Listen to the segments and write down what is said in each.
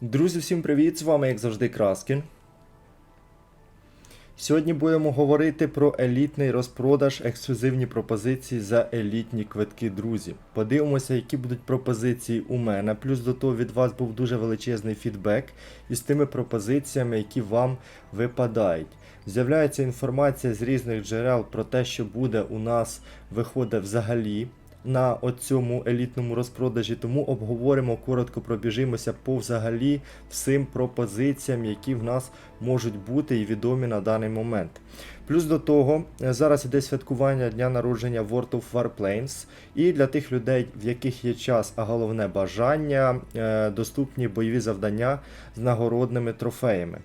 Друзі, всім привіт! З вами, як завжди, Краскін. Сьогодні будемо говорити про елітний розпродаж, ексклюзивні пропозиції за елітні квитки, друзі. Подивимося, які будуть пропозиції у мене. Плюс до того від вас був дуже величезний фідбек із тими пропозиціями, які вам випадають. З'являється інформація з різних джерел про те, що буде у нас виходить взагалі на цьому елітному розпродажі, тому обговоримо коротко пробіжимося по взагалі всім пропозиціям, які в нас можуть бути і відомі на даний момент. Плюс до того, е, зараз іде святкування дня народження World of Warplanes, і для тих людей, в яких є час, а головне бажання, е, доступні бойові завдання з нагородними трофеями.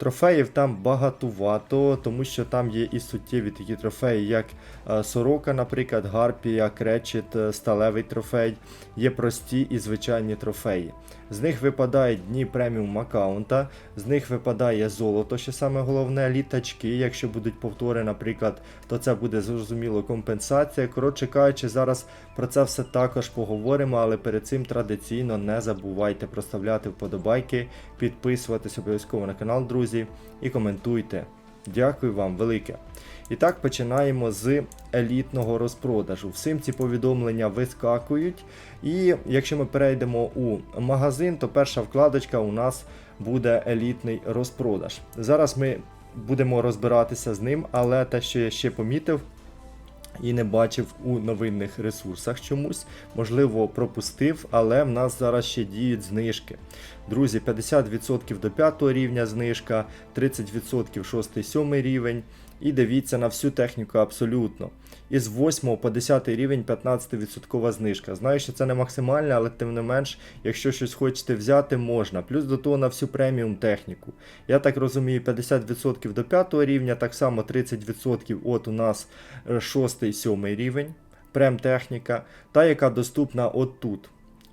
Трофеїв там багатувато, тому що там є і суттєві такі трофеї, як е, сорока, наприклад, гарпія, кречет, е, сталевий трофей. Є прості і звичайні трофеї. З них випадають дні преміум аккаунта, з них випадає золото, що саме головне, літачки. Якщо будуть повтори, наприклад, то це буде зрозуміло компенсація. Коротше кажучи, зараз про це все також поговоримо, але перед цим традиційно не забувайте проставляти вподобайки, підписуватись обов'язково на канал, друзі, і коментуйте. Дякую вам велике. І так починаємо з елітного розпродажу. Всім ці повідомлення вискакують. І якщо ми перейдемо у магазин, то перша вкладочка у нас буде елітний розпродаж. Зараз ми будемо розбиратися з ним, але те, що я ще помітив. І не бачив у новинних ресурсах чомусь, можливо, пропустив, але в нас зараз ще діють знижки. Друзі, 50% до 5 рівня знижка, 30% 6-7 рівень. І дивіться на всю техніку абсолютно. Із 8 по 10 рівень 15% знижка. Знаю, що це не максимальне, але тим не менш, якщо щось хочете взяти, можна. Плюс до того на всю преміум техніку. Я так розумію, 50% до 5 рівня, так само 30% от у нас 6-7 рівень. Прем-техніка, та яка доступна от тут.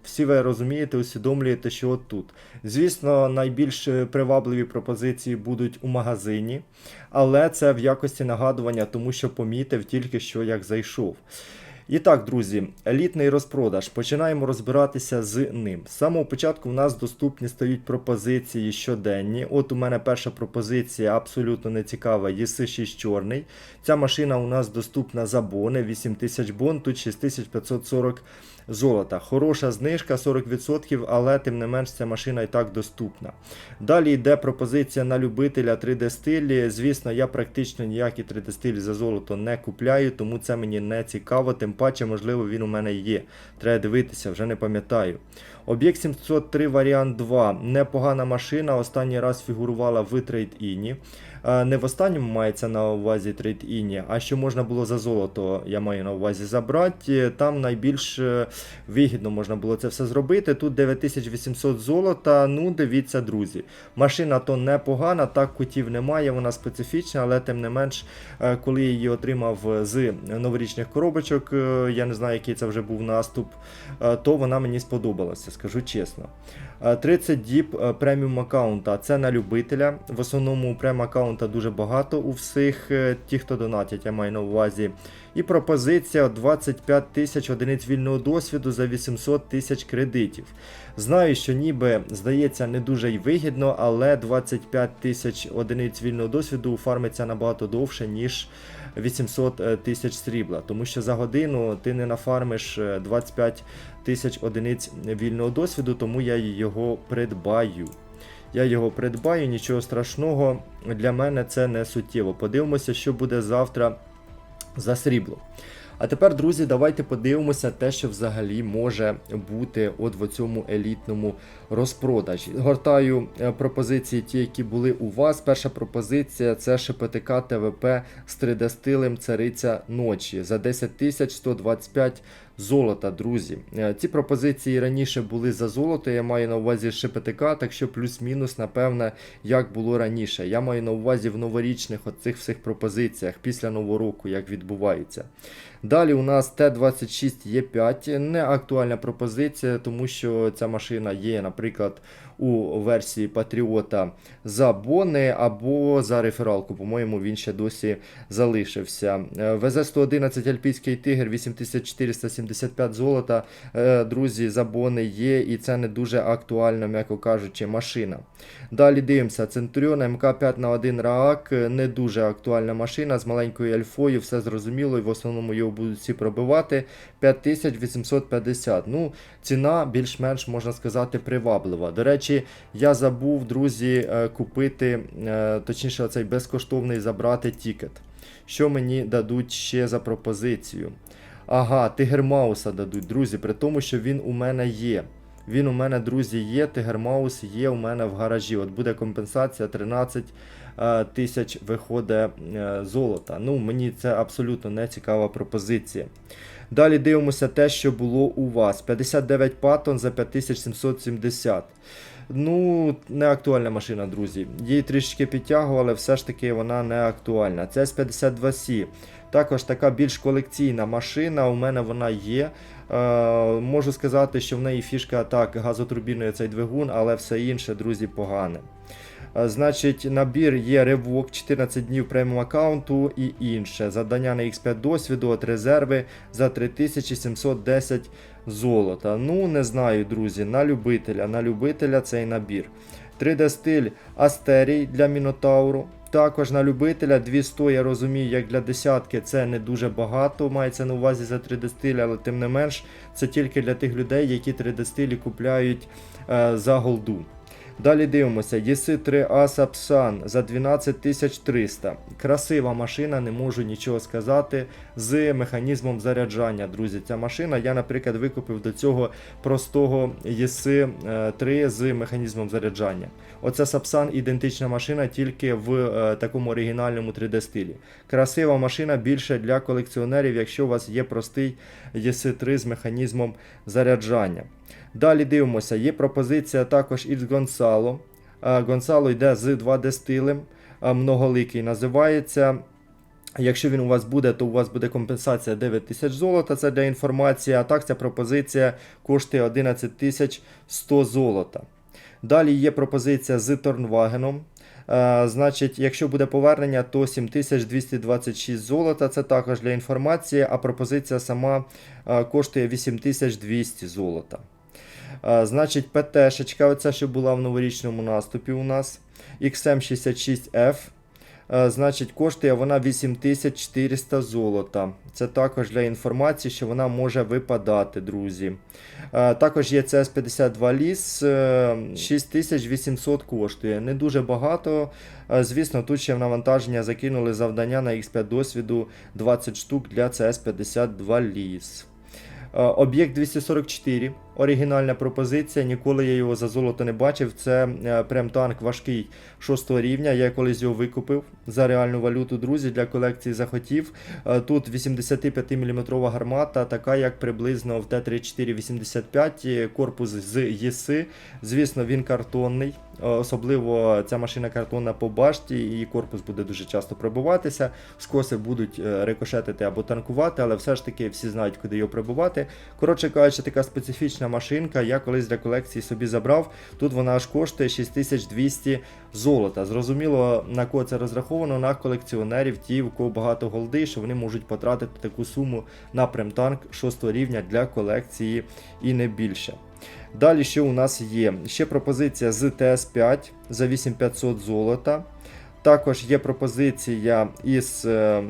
Всі ви розумієте, усвідомлюєте, що от тут. Звісно, найбільш е, привабливі пропозиції будуть у магазині, але це в якості нагадування, тому що помітив тільки що як зайшов. І так, друзі, елітний розпродаж. Починаємо розбиратися з ним. З самого початку в нас доступні стають пропозиції щоденні. От у мене перша пропозиція абсолютно не цікава. ЄС6 чорний. Ця машина у нас доступна за бони, 8000 бон, тут 6540 золота. Хороша знижка 40%, але тим не менш ця машина і так доступна. Далі йде пропозиція на любителя 3D стилі. Звісно, я практично ніякі 3D стилі за золото не купляю, тому це мені не цікаво. Тим паче, можливо, він у мене є. Треба дивитися, вже не пам'ятаю. Об'єкт 703 варіант 2. Непогана машина. Останній раз фігурувала в трейд-іні. Е, Не в останньому мається на увазі трейд-іні, а що можна було за золото, я маю на увазі забрати. Там найбільш е, вигідно можна було це все зробити. Тут 9800 золота. Ну, дивіться, друзі. Машина то непогана, так кутів немає, вона специфічна, але тим не менш, е, коли я її отримав з новорічних коробочок, я не знаю, який це вже був наступ, то вона мені сподобалася, скажу чесно. Е, 30 діб е, преміум аккаунта це на любителя. В основному прем аккаунта дуже багато у всіх, е, ті, хто донатять, я маю на увазі. І пропозиція 25 тисяч одиниць вільного досвіду за 800 тисяч кредитів. Знаю, що ніби здається не дуже й вигідно, але 25 тисяч одиниць вільного досвіду фармиться набагато довше, ніж 800 е, тисяч срібла. Тому що за годину ти не нафармиш е, 25 тисяч одиниць вільного досвіду, тому я його придбаю. Я його придбаю, нічого страшного. Для мене це не суттєво. Подивимося, що буде завтра за срібло. А тепер, друзі, давайте подивимося те, що взагалі може бути от в цьому елітному розпродажі. Гортаю е, пропозиції, ті, які були у вас. Перша пропозиція це ШПТК ТВП з 3D стилем Цариця ночі за 10 125 золота, друзі. Е, Ці пропозиції раніше були за золото, я маю на увазі ШПТК, так що плюс-мінус, напевне, як було раніше. Я маю на увазі в новорічних оцих всіх пропозиціях після нового року, як відбувається. Далі у нас Т-26Е5, не актуальна пропозиція, тому що ця машина є, наприклад, у версії Патріота за бони або за рефералку. По-моєму, він ще досі залишився. Е, ВЗ-111 Альпійський тигр 8475 золота. Е, Друзі, за бони є, і це не дуже актуальна, м'яко кажучи, машина. Далі дивимося, Центуріон МК5 на 1 Раак, не дуже актуальна машина з маленькою альфою, все зрозуміло, і в основному його будуть всі пробивати. 5850. Ну, ціна більш-менш можна сказати приваблива. До речі, я забув, друзі, е, купити, е, точніше, оцей безкоштовний забрати тікет. Що мені дадуть ще за пропозицію? Ага, Тигер Мауса дадуть, друзі, при тому, що він у мене є. Він у мене, друзі, є. Тигер Маус є у мене в гаражі. От буде компенсація 13 е, тисяч виходить золота. Ну, мені це абсолютно не цікава пропозиція. Далі дивимося те, що було у вас. 59 патон за 5770. Ну, не актуальна машина, друзі. Її трішки підтягували, все ж таки вона не актуальна. Це С52C. Також така більш колекційна машина. У мене вона є. Е, можу сказати, що в неї фішка так, газотурбінний цей двигун, але все інше, друзі, погане. Е, Значить, набір є ривок, 14 днів преміум аккаунту і інше. Завдання на X5 досвіду, от резерви за 3710 золота. Ну, не знаю, друзі, на любителя, на любителя цей набір. 3D стиль Астерій для Мінотавру. Також на любителя 200, я розумію, як для десятки це не дуже багато, мається на увазі за 3D стиль, але тим не менш, це тільки для тих людей, які 3D стилі купляють е, за голду. Далі дивимося, єси 3А Сапсан за 12300. Красива машина, не можу нічого сказати. З механізмом заряджання, друзі. Ця машина, я, наприклад, викупив до цього простого єси 3 з механізмом заряджання. Оце Сапсан ідентична машина, тільки в е, такому оригінальному 3D стилі. Красива машина більше для колекціонерів, якщо у вас є простий єси 3 з механізмом заряджання. Далі дивимося, є пропозиція також із Гонсало. Гонсало йде з 2D стилем, многоликий називається. Якщо він у вас буде, то у вас буде компенсація 9 тисяч золота, це для інформації. А так ця пропозиція коштує 11 тисяч 100 золота. Далі є пропозиція з Торнвагеном. Е, значить, якщо буде повернення, то 7226 золота. Це також для інформації, а пропозиція сама коштує 8200 золота. Е, Значить, ПТ-шечка, оця, що була в новорічному наступі у нас. XM66F. Е, Значить, коштує вона 8400 золота. Це також для інформації, що вона може випадати, друзі. Е, Також є CS52 ліс, е, 6800 коштує. Не дуже багато. Е, Звісно, тут ще в навантаження закинули завдання на X5 досвіду 20 штук для CS52 ліс. Е, Об'єкт 244, оригінальна пропозиція. Ніколи я його за золото не бачив. Це е, прям танк важкий 6 рівня. Я колись його викупив за реальну валюту, друзі, для колекції захотів. Е, Тут 85 мм гармата, така як приблизно в Т-3485, е, корпус з ЄСи. Звісно, він картонний. Е, Особливо ця машина картонна по башті, її корпус буде дуже часто пробиватися. Скоси будуть рикошетити або танкувати, але все ж таки всі знають, куди його пробувати. Коротше кажучи, така специфічна машинка. Я колись для колекції собі забрав. Тут вона аж коштує 6200 золота. Зрозуміло, на кого це розраховано, на колекціонерів, ті, у кого багато голди, що вони можуть потратити таку суму на премтанк 6 рівня для колекції і не більше. Далі що у нас є? Ще пропозиція з ТС5 за 8500 золота. Також є пропозиція із е,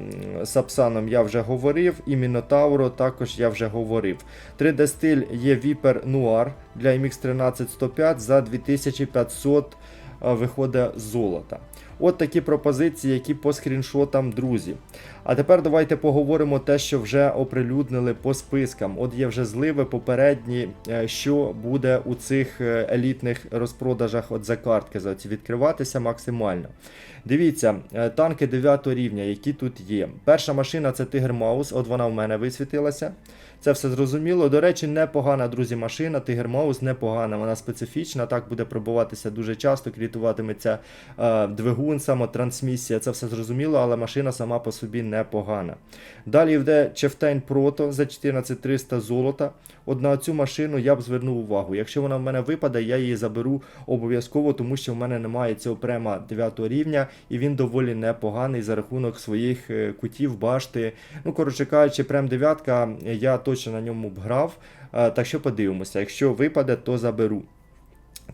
Сапсаном, я вже говорив, і Мінотауро також я вже говорив. 3D стиль є Viper Noir для MX 13105 за 2500 е, виходить золота. От такі пропозиції, які по скріншотам, друзі. А тепер давайте поговоримо те, що вже оприлюднили по спискам. От є вже зливи попередні, е, що буде у цих е, елітних розпродажах от за картки за ці відкриватися максимально. Дивіться, е, танки 9 рівня, які тут є. Перша машина це Тигр Маус, от вона в мене висвітилася. Це все зрозуміло. До речі, непогана, друзі, машина. Тигр Маус непогана, вона специфічна. Так буде пробуватися дуже часто, крітуватиметься двигун. Двигун, самотрансмісія, це все зрозуміло, але машина сама по собі непогана. Далі йде Чефтейн Прото за 14300 золота. От на цю машину я б звернув увагу. Якщо вона в мене випаде, я її заберу обов'язково, тому що в мене немає цього према 9 рівня, і він доволі непоганий за рахунок своїх е, кутів, башти. Ну, коротше кажучи, прем 9 я точно на ньому б грав. Е, Так що подивимося, якщо випаде, то заберу.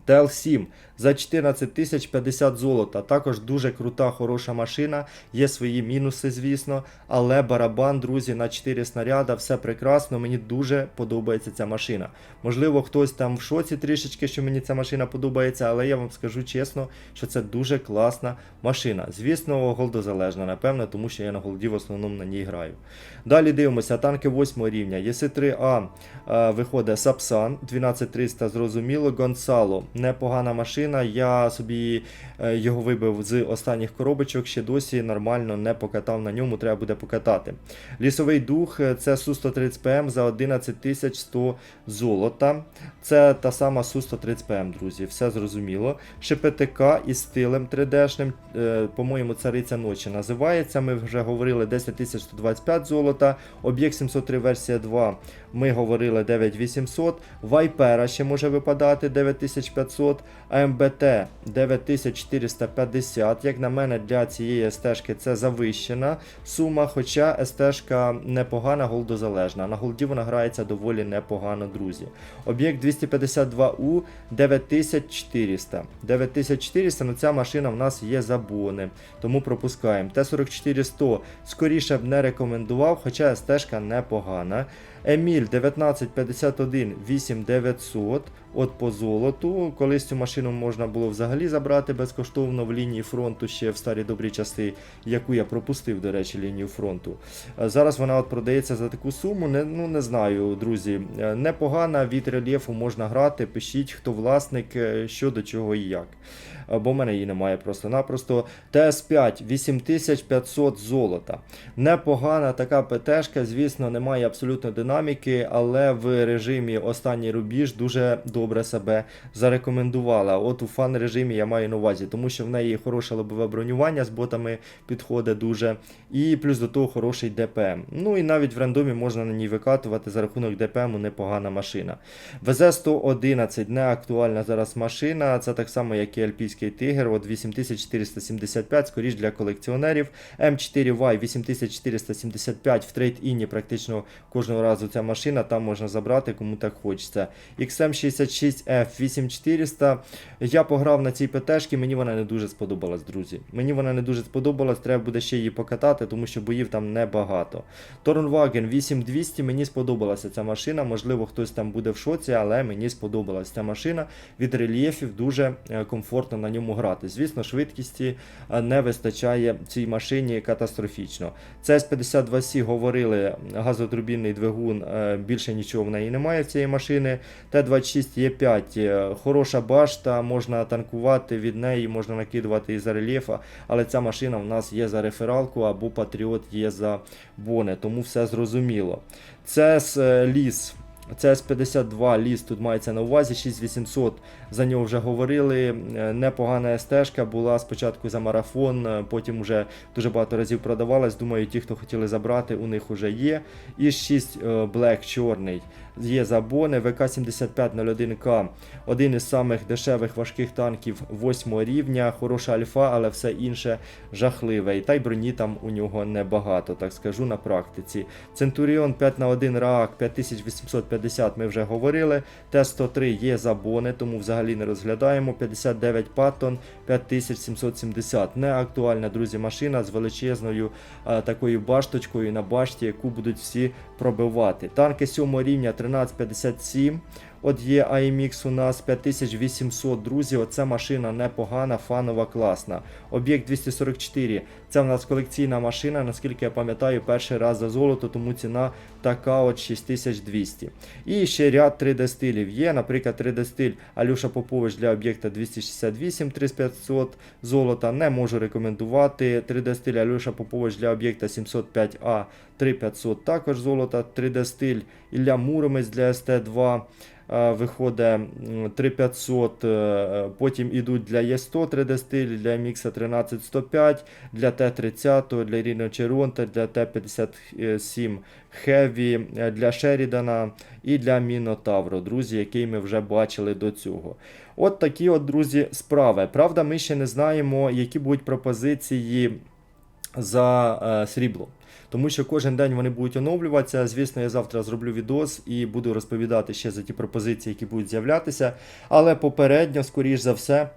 TL7 за 14 тисяч 50 золота. Також дуже крута, хороша машина. Є свої мінуси, звісно. Але барабан, друзі, на 4 снаряда, все прекрасно. Мені дуже подобається ця машина. Можливо, хтось там в шоці трішечки, що мені ця машина подобається, але я вам скажу чесно, що це дуже класна машина. Звісно, голдозалежна, напевно, тому що я на голді в основному на ній граю. Далі дивимося, танки 8 рівня. ЄС3А е, виходить Сапсан 12300, зрозуміло. Гонсало, непогана машина. Я собі е, його вибив з останніх коробочок, ще досі нормально не покатав на ньому, треба буде покатати. Лісовий дух е, це Су-130 ПМ за 11100 золота. Це та сама Су-130 ПМ, друзі, все зрозуміло. ШПТК із стилем 3D-шним, е, по-моєму, цариця ночі називається. Ми вже говорили 10125 золота. Об'єкт 703 версія 2. Ми говорили 9800. Вайпера ще може випадати 9500. АМБТ 9450. Як на мене, для цієї стежки це завищена сума, хоча стежка непогана, голдозалежна. На голді вона грається доволі непогано, друзі. Об'єкт 252У 9400. 9400, ну ця машина в нас є за бони, тому пропускаємо. Т-44-100 скоріше б не рекомендував, хоча стежка непогана. Еміль 1951 8900. От по золоту. Колись цю машину можна було взагалі забрати безкоштовно в лінії фронту ще в старі добрі часи, яку я пропустив, до речі, лінію фронту. Е, Зараз вона от продається за таку суму. Не, ну не знаю, друзі. Е, Непогана від рельєфу можна грати. Пишіть, хто власник, е, що до чого і як. Бо в мене її немає просто-напросто. ТС5 8500 золота. Непогана така ПТшка, звісно, немає абсолютно динаміки, але в режимі останній рубіж дуже добре себе зарекомендувала. От у фан режимі я маю на увазі, тому що в неї хороше лобове бронювання з ботами підходить дуже. І плюс до того хороший ДПМ. Ну і навіть в рандомі можна на ній викатувати за рахунок ДПМу непогана машина. ВЗ-111 не актуальна зараз машина. Це так само, як і Альпійський тигр. От 8475, скоріш для колекціонерів. М4Y 8475 в трейд-іні практично кожного разу ця машина, там можна забрати, кому так хочеться. XM66F 36F8400. Я пограв на цій ПТшці, мені вона не дуже сподобалась, друзі. Мені вона не дуже сподобалась, треба буде ще її покатати, тому що боїв там небагато. Торнваген 8200, мені сподобалася ця машина. Можливо, хтось там буде в шоці, але мені сподобалась ця машина. Від рельєфів дуже е, комфортно на ньому грати. Звісно, швидкісті е, не вистачає цій машині катастрофічно. cs 52 с говорили, е, газотурбінний двигун більше нічого в неї немає в цієї машини. Т-26 Е5. Е, хороша башта, можна танкувати від неї, можна накидувати із рельєфа, але ця машина в нас є за рефералку або Патріот є за боне, тому все зрозуміло. Це е, ліс. CS52 ліс тут мається на увазі, 6800. За нього вже говорили. Е, непогана стежка була спочатку за марафон, потім вже дуже багато разів продавалась. Думаю, ті, хто хотіли забрати, у них вже є. І 6 Black чорний. Є забони, ВК-7501К, один із самих дешевих важких танків 8 рівня, хороша альфа, але все інше жахливе. І та й броні там у нього небагато, так скажу на практиці. Центуріон 5 на 1 РАК 5850 ми вже говорили. Т-103 є забони, тому взагалі не розглядаємо. 59 Паттон 5770. Не актуальна, друзі, машина з величезною а, такою башточкою на башті, яку будуть всі пробивати. Танки 7 рівня 1357. От є AMX у нас 5800, друзі. Оця машина непогана, фанова, класна. Об'єкт 244. Це в нас колекційна машина, наскільки я пам'ятаю, перший раз за золото, тому ціна така от 6200. І ще ряд 3D стилів є. Наприклад, 3D стиль Алюша Попович для об'єкта 268 3500 золота. Не можу рекомендувати. 3D стиль Алюша Попович для об'єкта 705А 3500 також золота. 3D стиль Ілля Муромець для СТ2. Е, виходить 3500, е, потім ідуть для Є100 3D стиль, для Мікса 13105, для Т30, для Ріно Черонта, для Т57 Heavy, е, для Шерідана і для Мінотавро, друзі, який ми вже бачили до цього. От такі от, друзі, справи. Правда, ми ще не знаємо, які будуть пропозиції за е, срібло. Тому що кожен день вони будуть оновлюватися. Звісно, я завтра зроблю відос і буду розповідати ще за ті пропозиції, які будуть з'являтися. Але попередньо, скоріш за все,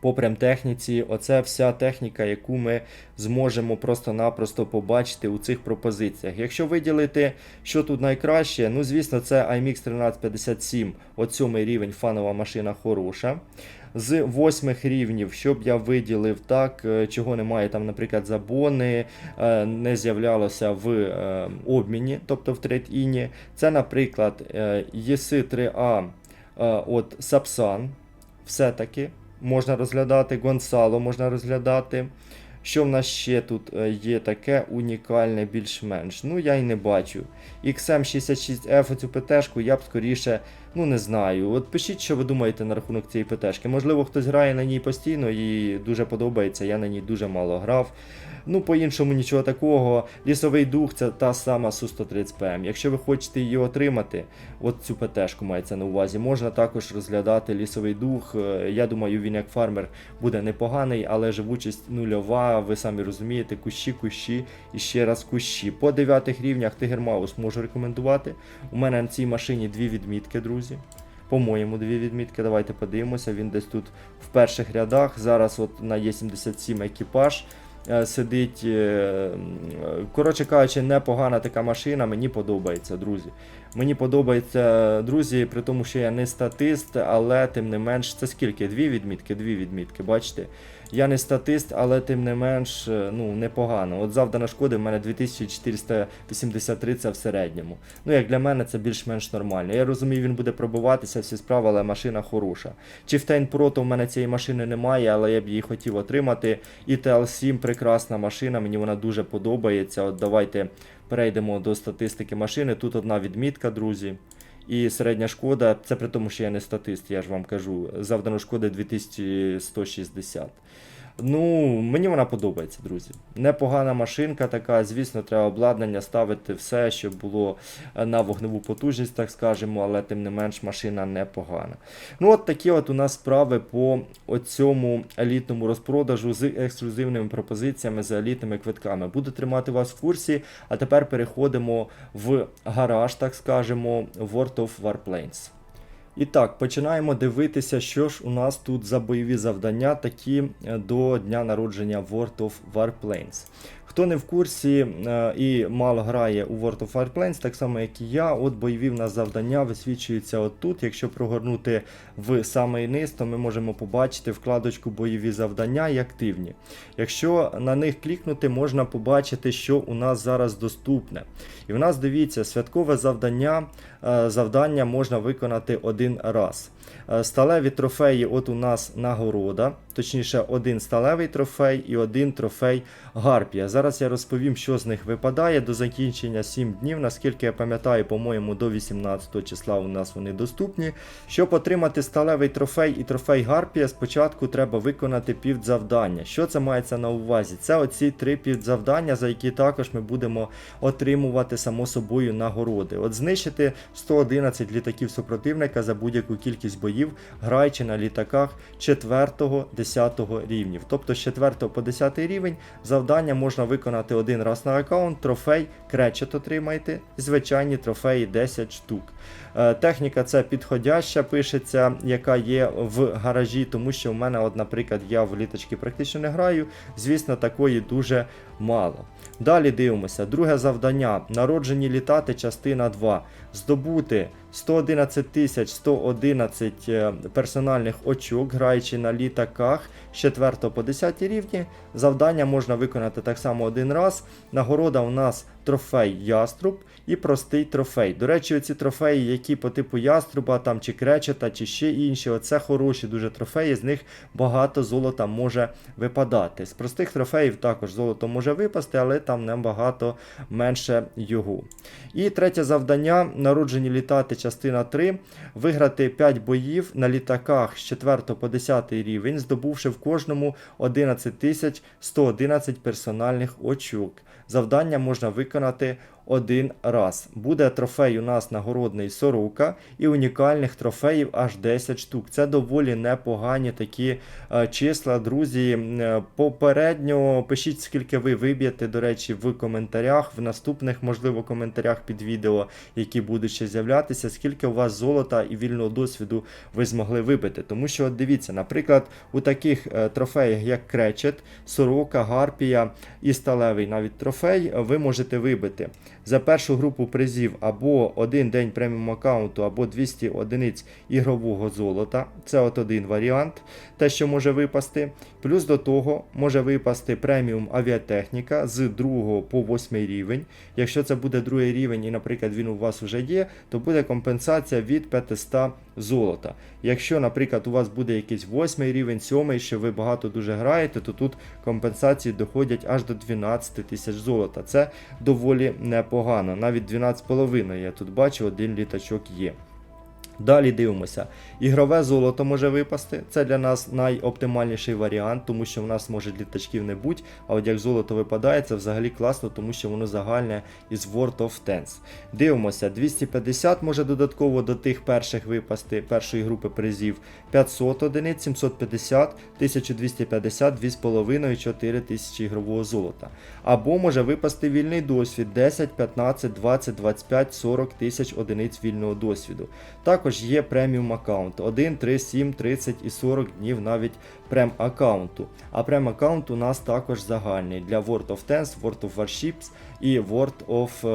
по прем-техніці, оце вся техніка, яку ми зможемо просто-напросто побачити у цих пропозиціях. Якщо виділити, що тут найкраще, ну звісно, це IMX 1357, от сьомий рівень фанова машина хороша. З восьмих рівнів, щоб я виділив так, е, чого немає там, наприклад, забони, е, не з'являлося в е, обміні, тобто в трейд-іні. Це, наприклад, єси 3А от Сапсан, все-таки можна розглядати, Гонсало можна розглядати. Що в нас ще тут є таке унікальне більш-менш? Ну, я й не бачу. XM66F, оцю ПТшку я б скоріше, ну не знаю. От пишіть, що ви думаєте на рахунок цієї ПТшки. Можливо, хтось грає на ній постійно і дуже подобається, я на ній дуже мало грав. Ну, по-іншому нічого такого. Лісовий дух це та сама Су-130ПМ. Якщо ви хочете її отримати, от цю ПТшку мається на увазі, можна також розглядати лісовий дух. Е, Я думаю, він як фармер буде непоганий, але живучість нульова, ви самі розумієте, кущі, кущі і ще раз кущі. По 9 рівнях Тигер Маус можу рекомендувати. У мене на цій машині дві відмітки, друзі. По-моєму, дві відмітки. Давайте подивимося. Він десь тут в перших рядах. Зараз от на Є77 екіпаж е, сидить. е, е, Коротше кажучи, непогана така машина, мені подобається, друзі. Мені подобається, друзі, при тому, що я не статист, але тим не менш, це скільки? Дві відмітки, дві відмітки, бачите? Я не статист, але тим не менш, е, ну, непогано. От завдана шкоди в мене 2483 це в середньому. Ну, як для мене, це більш-менш нормально. Я розумію, він буде пробиватися всі справи, але машина хороша. Chieftain Pro, то в мене цієї машини немає, але я б її хотів отримати. І TL7 прекрасна машина, мені вона дуже подобається. От давайте перейдемо до статистики машини. Тут одна відмітка, друзі. І середня шкода, це при тому, що я не статист, я ж вам кажу. Завдано шкоди 2160. Ну, мені вона подобається, друзі. Непогана машинка така. Звісно, треба обладнання ставити все, щоб було е, на вогневу потужність, так скажемо, але тим не менш машина непогана. Ну, от такі от у нас справи по цьому елітному розпродажу з ексклюзивними пропозиціями, з елітними квитками. Буду тримати вас в курсі, а тепер переходимо в гараж, так скажемо, World of Warplanes. І так, починаємо дивитися, що ж у нас тут за бойові завдання, такі е, до дня народження World of Warplanes. Хто не в курсі е, і мало грає у World of Warplanes, так само як і я, от бойові в нас завдання висвічуються отут. Якщо прогорнути в самий низ, то ми можемо побачити вкладочку бойові завдання і активні. Якщо на них клікнути, можна побачити, що у нас зараз доступне. І в нас дивіться, святкове завдання, е, завдання можна виконати один раз. Е, Сталеві трофеї, от у нас нагорода, точніше, один сталевий трофей і один трофей Гарпія. Зараз я розповім, що з них випадає до закінчення 7 днів. Наскільки я пам'ятаю, по-моєму, до 18 числа у нас вони доступні. Щоб отримати сталевий трофей і трофей Гарпія, спочатку треба виконати півзавдання. Що це мається на увазі? Це оці три півзавдання, за які також ми будемо отримувати само собою нагороди. От знищити 111 літаків супротивника за будь-яку кількість боїв, граючи на літаках 4-10 рівнів. Тобто з 4 по 10 рівень завдання можна виконати один раз на аккаунт, трофей, кречет отримайте, звичайні трофеї 10 штук. Е, Техніка це підходяща, пишеться, яка є в гаражі, тому що в мене, от, наприклад, я в літочки практично не граю. Звісно, такої дуже мало. Далі дивимося. Друге завдання. Народжені літати, частина 2. Здобути 111 тисяч 111 е, персональних очок, граючи на літаках з 4 по 10 рівні. Завдання можна виконати так само один раз. Нагорода у нас трофей яструб і простий трофей. До речі, оці трофеї, які по типу яструба, там чи кречета, чи ще інші, оце хороші дуже трофеї, з них багато золота може випадати. З простих трофеїв також золото може випасти, але там набагато менше його. І третє завдання: народжені літати, частина 3. Виграти 5 боїв на літаках з 4 по 10 рівень, здобувши в кожному 11 111 персональних очок. Завдання можна виконати один раз. Буде трофей у нас нагородний сорока і унікальних трофеїв аж 10 штук. Це доволі непогані такі е, числа, друзі. Е, Попередньо пишіть, скільки ви виб'єте, до речі, в коментарях, в наступних, можливо, коментарях під відео, які будуть ще з'являтися, скільки у вас золота і вільного досвіду ви змогли вибити. Тому що, от дивіться, наприклад, у таких е, трофеях, як кречет, сорока, гарпія і сталевий навіть трофей, ви можете вибити за першу групу призів або один день преміум аккаунту, або 200 одиниць ігрового золота. Це от один варіант, те, що може випасти. Плюс до того може випасти преміум авіатехніка з 2 по 8 рівень. Якщо це буде другий рівень, і, наприклад, він у вас вже є, то буде компенсація від 500 золота. Якщо, наприклад, у вас буде якийсь 8 рівень, 7, що ви багато дуже граєте, то тут компенсації доходять аж до 12 тисяч золота. Це доволі непогано. Навіть 12,5 я тут бачу, один літачок є. Далі дивимося. Ігрове золото може випасти. Це для нас найоптимальніший варіант, тому що в нас може літачків не бути. А от як золото випадає, це взагалі класно, тому що воно загальне із World of Tanks. Дивимося, 250 може додатково до тих перших випасти, першої групи призів. 500 одиниць, 750, 1250, 2,5 4 тисячі ігрового золота. Або може випасти вільний досвід 10, 15, 20, 25, 40 тисяч одиниць вільного досвіду. Також є преміум аккаунт 1, 3, 7, 30 і 40 днів навіть прем аккаунту. А прем аккаунт у нас також загальний для World of Tanks, World of Warships і World of е,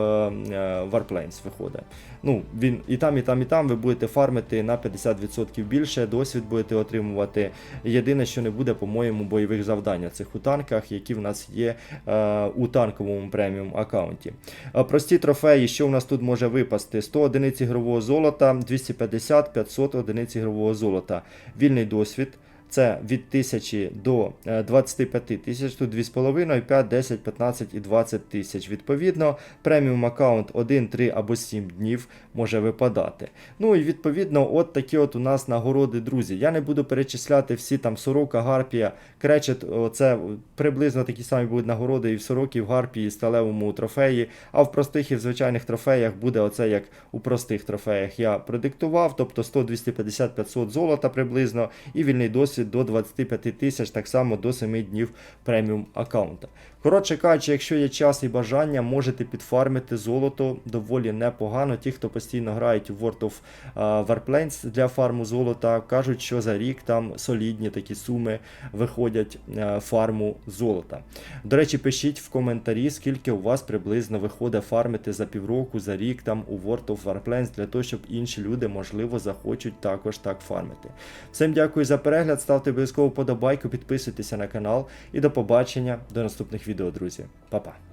е, Warplanes виходить. Ну, він і там, і там, і там ви будете фармити на 50% більше, досвід будете отримувати. Єдине, що не буде, по-моєму, бойових завдань цих у танках, які в нас є е, у танковому преміум аккаунті. Е, прості трофеї, що в нас тут може випасти? 100 одиниць ігрового золота, 250-500 одиниць ігрового золота. Вільний досвід. Це від 1000 до е, 25 тисяч, тут 2,5, 5, 10, 15 і 20 тисяч. Відповідно, преміум аккаунт 1, 3 або 7 днів може випадати. Ну і відповідно, от такі от у нас нагороди, друзі. Я не буду перечисляти всі там сорока, гарпія, кречет. Це приблизно такі самі будуть нагороди і в сорокі, в гарпії, і сталевому трофеї. А в простих і в звичайних трофеях буде оце як у простих трофеях я продиктував, тобто 100, 250, 500 золота приблизно, і вільний досвід до 25 тисяч, так само до 7 днів преміум аккаунта. Коротше кажучи, якщо є час і бажання, можете підфармити золото доволі непогано. Ті, хто постійно грають у World of Warplanes для фарму золота, кажуть, що за рік там солідні такі суми виходять uh, фарму золота. До речі, пишіть в коментарі, скільки у вас приблизно виходить фармити за півроку, за рік там у World of Warplanes, для того, щоб інші люди, можливо, захочуть також так фармити. Всім дякую за перегляд, ставте обов'язково подобайку, підписуйтеся на канал і до побачення до наступних відео, друзі. Па-па.